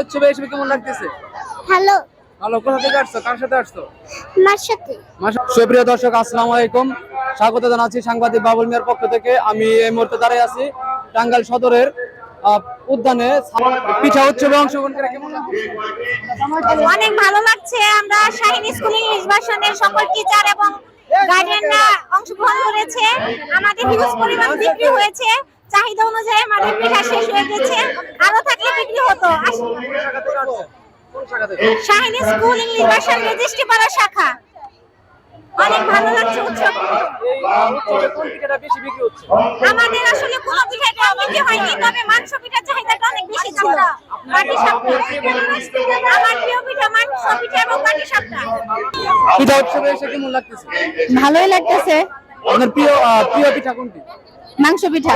উৎসবে এসে কেমন লাগতেছে? হ্যালো ভালো। কোথা থেকে আসছো? কার সাথে আসছো? মার সাথে। সুপ্রিয় দর্শক আসসালামু আলাইকুম। স্বাগত জানাচ্ছি সাংবাদিক বাবুল মিয়ার পক্ষ থেকে। আমি এই মুহূর্তে দাঁড়িয়ে আছি টাঙ্গাইল সদরের উদ্যানে। পিঠা উৎসবে অংশগ্রহণ করে কেমন অনেক ভালো লাগছে। আমরা শাহিন স্কুল ইংলিশ ভার্সনের সকল টিচার এবং গার্ডিয়ানরা অংশগ্রহণ করেছে। আমাদের হিউজ পরিমাণ বিক্রি হয়েছে। চাহিদা অনুযায়ী আমাদের পিঠা শেষ হয়ে গেছে। আরও থাকলে বিক্রি হতো? Shahin school English version registry পাড়া শাখা। অনেক ভালো লাগছে উৎসব। আমাদের আসলে কোনো বিক্রি হয়নি তবে মাংস পিঠার চাহিদাটা অনেক বেশি ছিল। বাটি সাপটা আমার প্রিয় পিঠা মাংস পিঠা এবং বাটি সাপটা পিঠা উৎসবে এসে কেমন লাগতেছে? ভালোই লাগতেছে। আপনার প্রিয় প্রিয় পিঠা কোনটি? মাংস পিঠা।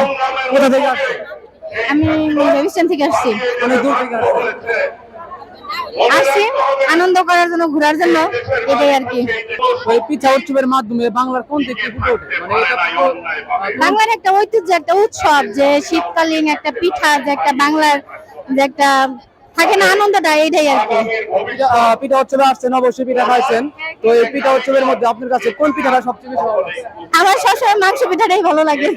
কোথা থেকে আসছে? আমি রেভিশন থেকে আসছি। অনেক দূর থেকে আসছি। আনন্দ করার জন্য ঘোরার জন্য এটাই আর কি। ওই পিঠা উৎসবের মাধ্যমে বাংলার কোন দিকটি ফুটে ওঠে? মানে এটা বাংলার একটা ঐতিহ্য একটা উৎসব যে শীতকালীন একটা পিঠা যে একটা বাংলার যে একটা থাকে না আনন্দটা এইটাই আর কি। পিঠা উৎসবে আসছেন অবশ্যই পিঠা খাইছেন। তো এই পিঠা উৎসবের মধ্যে আপনার কাছে কোন পিঠাটা সবচেয়ে বেশি ভালো লাগছে আমার সবসময় মাংস পিঠাটাই ভালো লাগে।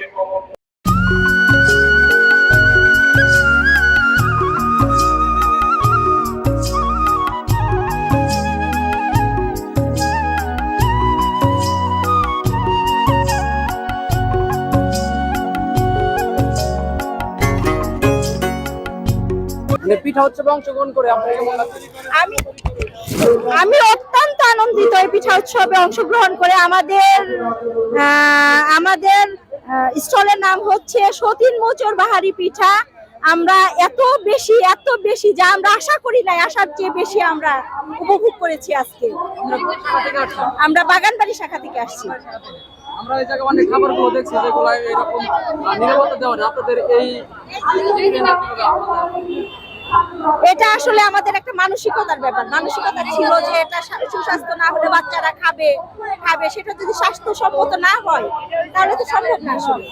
মানে পিঠা উৎসবে অংশগ্রহণ করে আপনার কেমন লাগছে আমি আমি অত্যন্ত আনন্দিত এই পিঠা উৎসবে অংশগ্রহণ করে। আমাদের আমাদের স্টলের নাম হচ্ছে সতীন মোচর বাহারি পিঠা। আমরা এত বেশি এত বেশি যা আমরা আশা করি নাই আসার চেয়ে বেশি আমরা উপভোগ করেছি আজকে। আমরা বাগানবাড়ি শাখা থেকে আসছি। আমরা এই জায়গায় অনেক খাবারগুলো দেখছি যেগুলো এরকম নিরাপত্তা দেওয়া আপনাদের এই এটা আসলে আমাদের একটা মানসিকতার ব্যাপার। মানসিকতা ছিল যে এটা সুস্বাস্থ্য না হলে বাচ্চারা খাবে খাবে সেটা যদি স্বাস্থ্য স্বাস্থ্যসম্মত না হয় তাহলে তো সম্ভব না আসলে।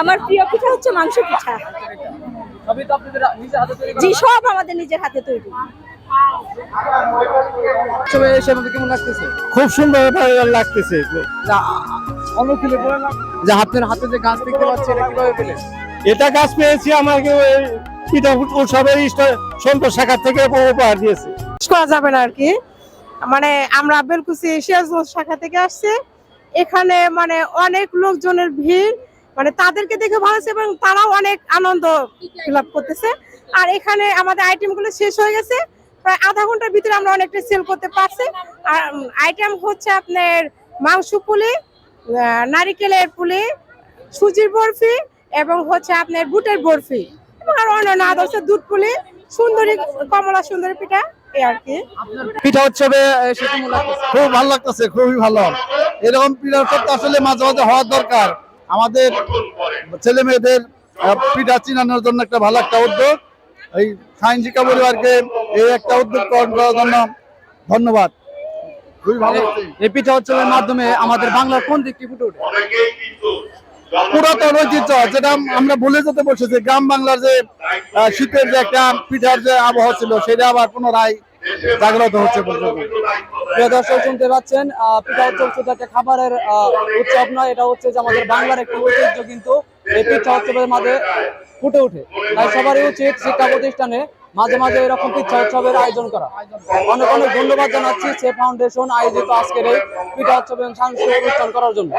আমার প্রিয় পিঠা হচ্ছে মাংস পিঠা। সবই তো আপনাদের নিজের হাতে তৈরি করা জি সব আমাদের নিজের হাতে তৈরি। খুব সুন্দর লাগতেছে। যে আপনার হাতে যে গাছ দেখতে পাচ্ছি এটা কীভাবে পেলেন? এটা গাছ পেয়েছি, আমাকে ওই পিঠা উৎসবের ইষ্ট- সন্তোষ শাখা থেকে উপহার দিয়েছে। করা যাবে না আর কি। মানে আমরা বেলকুচি সিরাজগঞ্জ শাখা থেকে আসছে। এখানে মানে অনেক লোকজনের ভিড় মানে তাদেরকে দেখে ভালো লাগছে এবং তারাও অনেক আনন্দ ফিল করতেছে। আর এখানে আমাদের আইটেমগুলো শেষ হয়ে গেছে। প্রায় আধা ঘণ্টার ভিতরে আমরা অনেকটা সেল করতে পারছি। আর আইটেম হচ্ছে আপনার মাংস পুলি নারিকেলের পুলি, সুজির বরফি এবং হচ্ছে আপনার বুটের বরফি এবং আর অন্যান্য আদর্শ দুধ পুলি সুন্দরী কমলা সুন্দরী পিঠা এই আর কি। পিঠা উৎসবে খুব ভালো লাগতেছে খুবই ভালো। এরকম পিঠা উৎসব তো আসলে মাঝে মাঝে হওয়ার দরকার। আমাদের ছেলে মেয়েদের পিঠা চিনানোর জন্য একটা ভালো একটা উদ্যোগ। এই সাইন শিক্ষা পরিবারকে এই একটা উদ্যোগ গ্রহণ করার জন্য ধন্যবাদ। খুবই ভালো এই পিঠা উৎসবের মাধ্যমে আমাদের বাংলার কোন দিকটি ফুটে ওঠে? পুরাতন ঐতিহ্য যেটা আমরা ভুলে যেতে বসেছি, গ্রাম বাংলার যে শীতের যে একটা পিঠার যে আবহাওয়া ছিল, সেটা আবার পুনরায় জাগ্রত হচ্ছে শুনতে পাচ্ছেন পিঠা উৎসব শুধু একটা খাবারের উৎসব নয়, এটা হচ্ছে যে আমাদের বাংলার একটি ঐতিহ্য কিন্তু এই পিঠা উৎসবের মাঝে ফুটে ওঠে। তাই সবারই উচিত শিক্ষা প্রতিষ্ঠানে মাঝে মাঝে এরকম পিঠা উৎসবের আয়োজন করা। অনেক অনেক ধন্যবাদ জানাচ্ছি, সে ফাউন্ডেশন আয়োজিত আজকের এই পিঠা উৎসব এবং সাংস্কৃতিক অনুষ্ঠান করার জন্য।